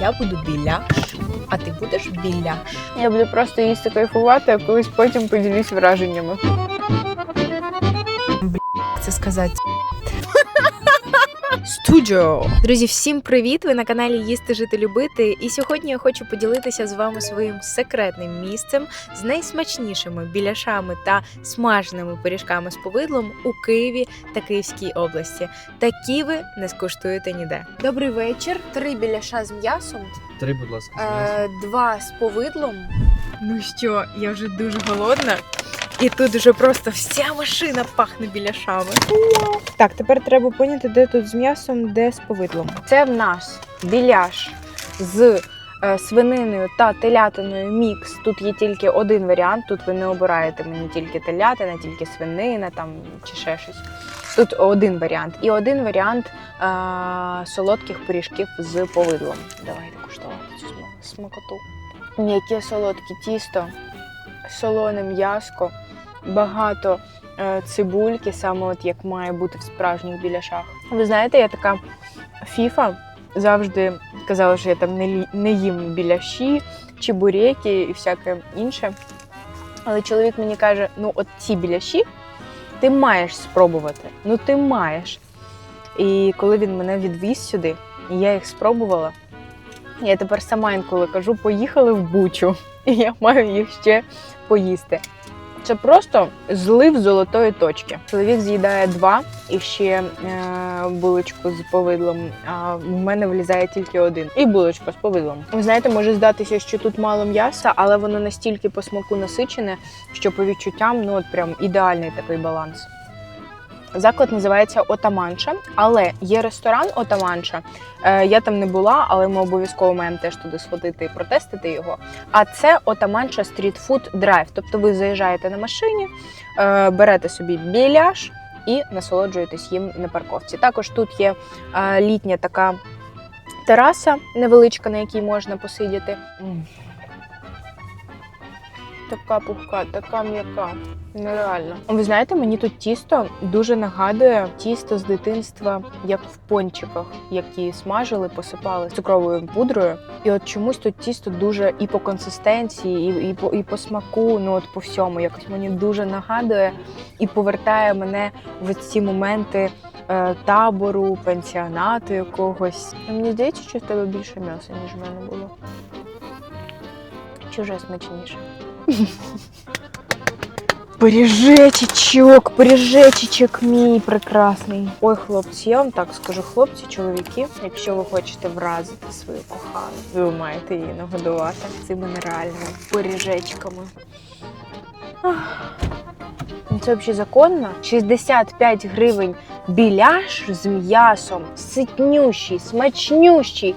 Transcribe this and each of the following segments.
Я буду біляш, а ти будеш біляш. Я буду просто їсти кайфувати, а колись потім поділюсь враженнями. Бл**, це сказати? Студіо! Друзі, всім привіт! Ви на каналі Їсти Жити Любити. І сьогодні я хочу поділитися з вами своїм секретним місцем з найсмачнішими біляшами та смаженими пиріжками з повидлом у Києві та Київській області. Такі ви не скуштуєте ніде. Добрий вечір. Три біляша з м'ясом, Три, будь ласка, з м'ясом. е, два з повидлом. Ну що, я вже дуже голодна. І тут вже просто вся машина пахне біляшами. Так, тепер треба поняти, де тут з м'ясом, де з повидлом. Це в нас біляш з е, свининою та телятиною мікс. Тут є тільки один варіант. Тут ви не обираєте мені тільки телятина, тільки свинина там чи ще щось. Тут один варіант. І один варіант е- солодких пиріжків з повидлом. Давайте куштувати цю смакоту. М'яке солодке тісто, солоне м'яско, багато е, цибульки, саме от як має бути в справжніх біляшах. Ви знаєте, я така фіфа завжди казала, що я там не, не їм біляші, чебуреки і всяке інше. Але чоловік мені каже: ну, от ці біляші ти маєш спробувати. Ну, ти маєш. І коли він мене відвіз сюди, і я їх спробувала, я тепер сама інколи кажу, поїхали в бучу, і я маю їх ще поїсти. Це просто злив золотої точки. Чоловік з'їдає два і ще е, булочку з повидлом. А в мене влізає тільки один. І булочка з повидлом. Ви знаєте, може здатися, що тут мало м'яса, але воно настільки по смаку насичене, що по відчуттям ну от прям ідеальний такий баланс. Заклад називається Отаманша, але є ресторан Отаманша. Е, я там не була, але ми обов'язково маємо теж туди сходити і протестити його. А це Отаманша стрітфуд драйв. Тобто ви заїжджаєте на машині, е, берете собі біляш і насолоджуєтесь їм на парковці. Також тут є е, літня така тераса невеличка, на якій можна посидіти. Така пухка, така м'яка. Нереально. Ви знаєте, мені тут тісто дуже нагадує тісто з дитинства, як в пончиках, які смажили, посипали цукровою пудрою. І от чомусь тут тісто дуже і по консистенції, і, і, по, і по смаку, ну от по всьому. Якось мені дуже нагадує і повертає мене в ці моменти е, табору, пенсіонату якогось. Мені здається, що в тебе більше м'яса, ніж в мене було. Чи вже смачніше? Пиріжечечок, пиріжечечок мій прекрасний. Ой, хлопці, я вам так скажу, хлопці, чоловіки, якщо ви хочете вразити свою кохану, ви маєте її нагодувати цими нереальними пиріжечками. Ну, Це взагалі законно. 65 гривень біляш з м'ясом, ситнющий, смачнющий,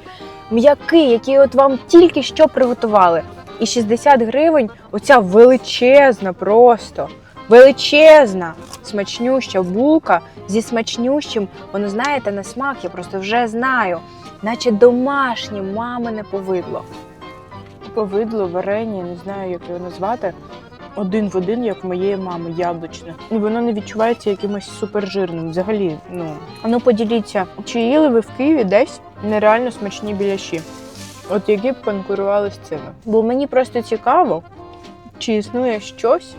м'який, який от вам тільки що приготували. І 60 гривень оця величезна просто, величезна смачнюща булка зі смачнющим, воно знаєте, на смак я просто вже знаю, наче домашнє мамине повидло. Повидло, варення, не знаю, як його назвати. Один в один, як в моєї мами, яблучне. І воно не відчувається якимось супержирним. Взагалі, ну. А ну поділіться, чи їли ви в Києві десь нереально смачні біляші? От які б конкурували з цими. Бо мені просто цікаво, чи існує щось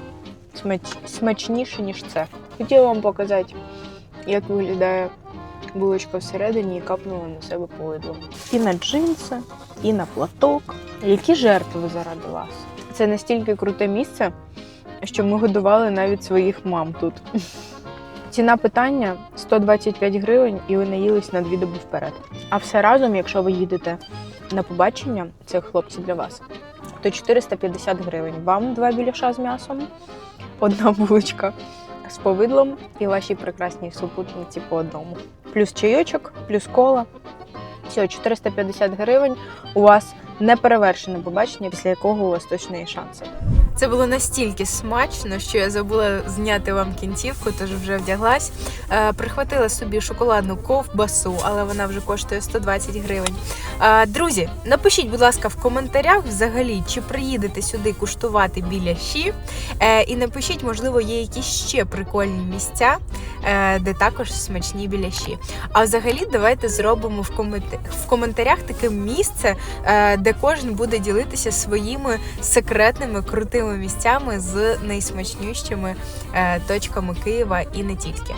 смач... смачніше, ніж це. Хотіла вам показати, як виглядає булочка всередині і капнула на себе повидло. І на джинси, і на платок. Які жертви заради вас? Це настільки круте місце, що ми годували навіть своїх мам тут. Ціна питання 125 гривень, і ви наїлись на дві доби вперед. А все разом, якщо ви їдете на побачення, це хлопці для вас, то 450 гривень. Вам два біляша з м'ясом, одна булочка з повидлом і вашій прекрасній супутниці по одному. Плюс чайочок, плюс кола. Все, 450 гривень. У вас неперевершене побачення, після якого у вас точно є шанси. Це було настільки смачно, що я забула зняти вам кінцівку, тож вже вдяглась. Е, прихватила собі шоколадну ковбасу, але вона вже коштує 120 гривень. Друзі, напишіть, будь ласка, в коментарях взагалі, чи приїдете сюди куштувати біляші. Е, І напишіть, можливо, є якісь ще прикольні місця, е, де також смачні біляші. А взагалі, давайте зробимо в комент- в коментарях таке місце, е, де кожен буде ділитися своїми секретними крутими місцями з найсмачнішими точками Києва і не тільки.